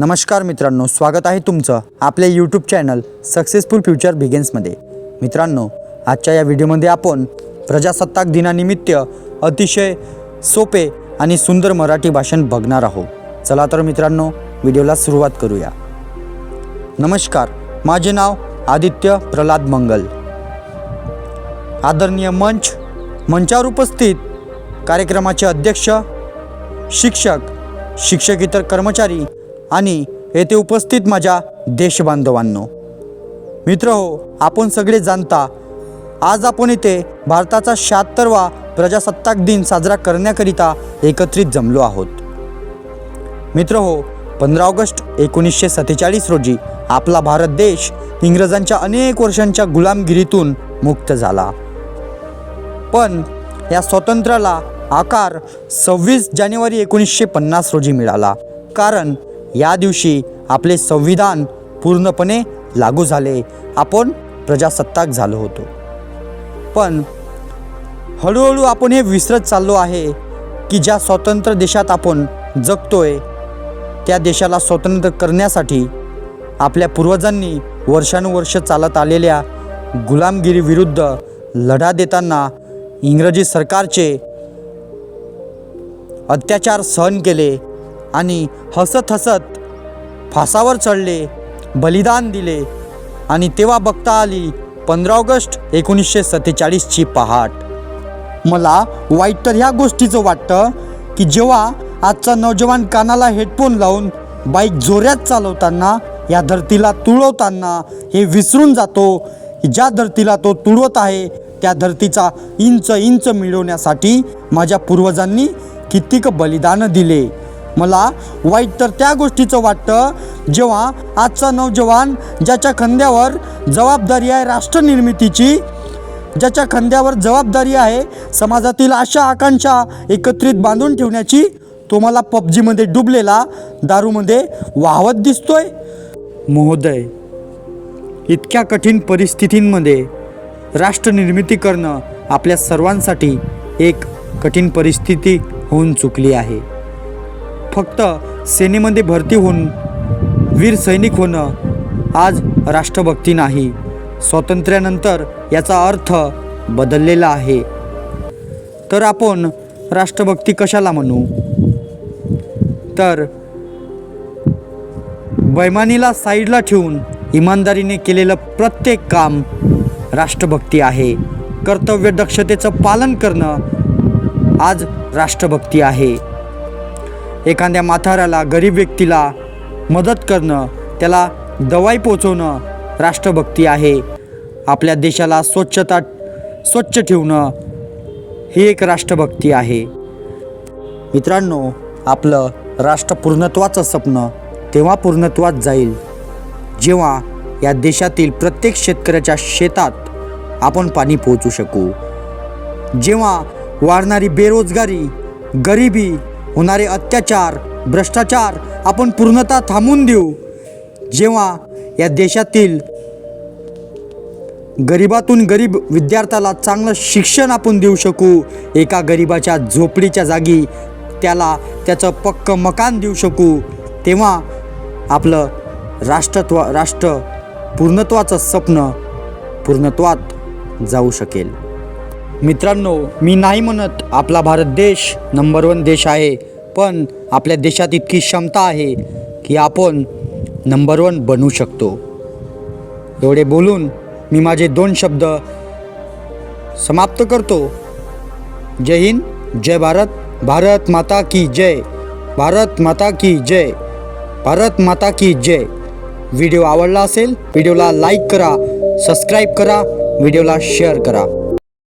नमस्कार मित्रांनो स्वागत आहे तुमचं आपल्या यूट्यूब चॅनल सक्सेसफुल फ्युचर बिगेन्समध्ये मित्रांनो आजच्या या व्हिडिओमध्ये आपण प्रजासत्ताक दिनानिमित्त अतिशय सोपे आणि सुंदर मराठी भाषण बघणार आहोत. चला तर मित्रांनो व्हिडिओला सुरुवात करूया. नमस्कार माझे नाव आदित्य प्रल्हाद मंगल. आदरणीय मंच मंचावर उपस्थित कार्यक्रमाचे अध्यक्ष शिक्षक शिक्षकेतर कर्मचारी आणि येथे उपस्थित माझ्या देशबांधवांनो. मित्र हो आपण सगळे जाणता आज आपण इथे भारताचा शहात्तरवा प्रजासत्ताक दिन साजरा करण्याकरिता एकत्रित जमलो आहोत. मित्र हो पंधरा ऑगस्ट एकोणीसशे सत्तेचाळीस रोजी आपला भारत देश इंग्रजांच्या अनेक वर्षांच्या गुलामगिरीतून मुक्त झाला. पण या स्वातंत्र्याला आकार सव्वीस जानेवारी एकोणीसशे पन्नास रोजी मिळाला. कारण या दिवशी आपले संविधान पूर्णपणे लागू झाले. आपण प्रजासत्ताक झालो होतो. पण हळूहळू आपण हे विसरत चाललो आहे की ज्या स्वतंत्र देशात आपण जगतोय त्या देशाला स्वतंत्र करण्यासाठी आपल्या पूर्वजांनी वर्षानुवर्ष चालत आलेल्या गुलामगिरीविरुद्ध लढा देताना इंग्रजी सरकारचे अत्याचार सहन केले. आणि हसत हसत फासावर चढले बलिदान दिले. आणि तेव्हा बघता आली पंधरा ऑगस्ट एकोणीसशे सत्तेचाळीसची पहाट. मला वाईट तर ह्या गोष्टीचं वाटतं की जेव्हा आजचा नौजवान कानाला हेडफोन लावून बाईक जोऱ्यात चालवताना या धरतीला तुळवताना हे विसरून जातो की ज्या धरतीला तो तुळवत आहे त्या धरतीचा इंच इंच मिळवण्यासाठी माझ्या पूर्वजांनी कितीक बलिदानं दिले. मला वाईट तर त्या गोष्टीचं वाटतं जेव्हा आजचा नौजवान ज्याच्या खांद्यावर जबाबदारी आहे राष्ट्रनिर्मितीची ज्याच्या खांद्यावर जबाबदारी आहे समाजातील आशा आकांक्षा एकत्रित बांधून ठेवण्याची तो मला पबजीमध्ये डुबलेला दारूमध्ये वाहवत दिसतोय. महोदय इतक्या कठीण परिस्थितींमध्ये राष्ट्रनिर्मिती करणं आपल्या सर्वांसाठी एक कठीण परिस्थिती होऊन चुकली आहे. फक्त सेनेमध्ये भरती होऊन वीर सैनिक होणं आज राष्ट्रभक्ती नाही. स्वातंत्र्यानंतर याचा अर्थ बदललेला आहे. तर आपण राष्ट्रभक्ती कशाला म्हणू? तर बैमानीला साईडला ठेवून इमानदारीने केलेलं प्रत्येक काम राष्ट्रभक्ती आहे. कर्तव्य दक्षतेचं पालन करणं आज राष्ट्रभक्ती आहे. एखाद्या म्हाताऱ्याला गरीब व्यक्तीला मदत करणं त्याला दवाई पोचवणं राष्ट्रभक्ती आहे. आपल्या देशाला स्वच्छता स्वच्छ ठेवणं ही एक राष्ट्रभक्ती आहे. मित्रांनो आपलं राष्ट्र पूर्णत्वाचं स्वप्न तेव्हा पूर्णत्वात जाईल. जेव्हा या देशातील प्रत्येक शेतकऱ्याच्या शेतात आपण पाणी पोहोचू शकू. जेव्हा वाढणारी बेरोजगारी गरिबी होणारे अत्याचार भ्रष्टाचार आपण पूर्णतः थांबून देऊ. जेव्हा या देशातील गरिबातून गरीब विद्यार्थ्याला चांगलं शिक्षण आपण देऊ शकू एका गरिबाच्या झोपडीच्या जागी त्याला त्याचं पक्क मकान देऊ शकू तेव्हा आपलं राष्ट्रत्व राष्ट्र पूर्णत्वाचं स्वप्न पूर्णत्वात जाऊ शकेल. मित्रांनो मी नाही म्हणत आपला भारत देश नंबर वन देश आहे पण आपल्या देशात इतकी क्षमता आहे की आपण नंबर वन बनू शकतो. एवढे बोलून मी माझे दोन शब्द समाप्त करतो. जय हिंद जय भारत भारत माता की जय भारत माता की जय भारत माता की जय. व्हिडिओ आवडला असेल व्हिडिओला लाईक करा सबस्क्राईब करा व्हिडिओला शेअर करा.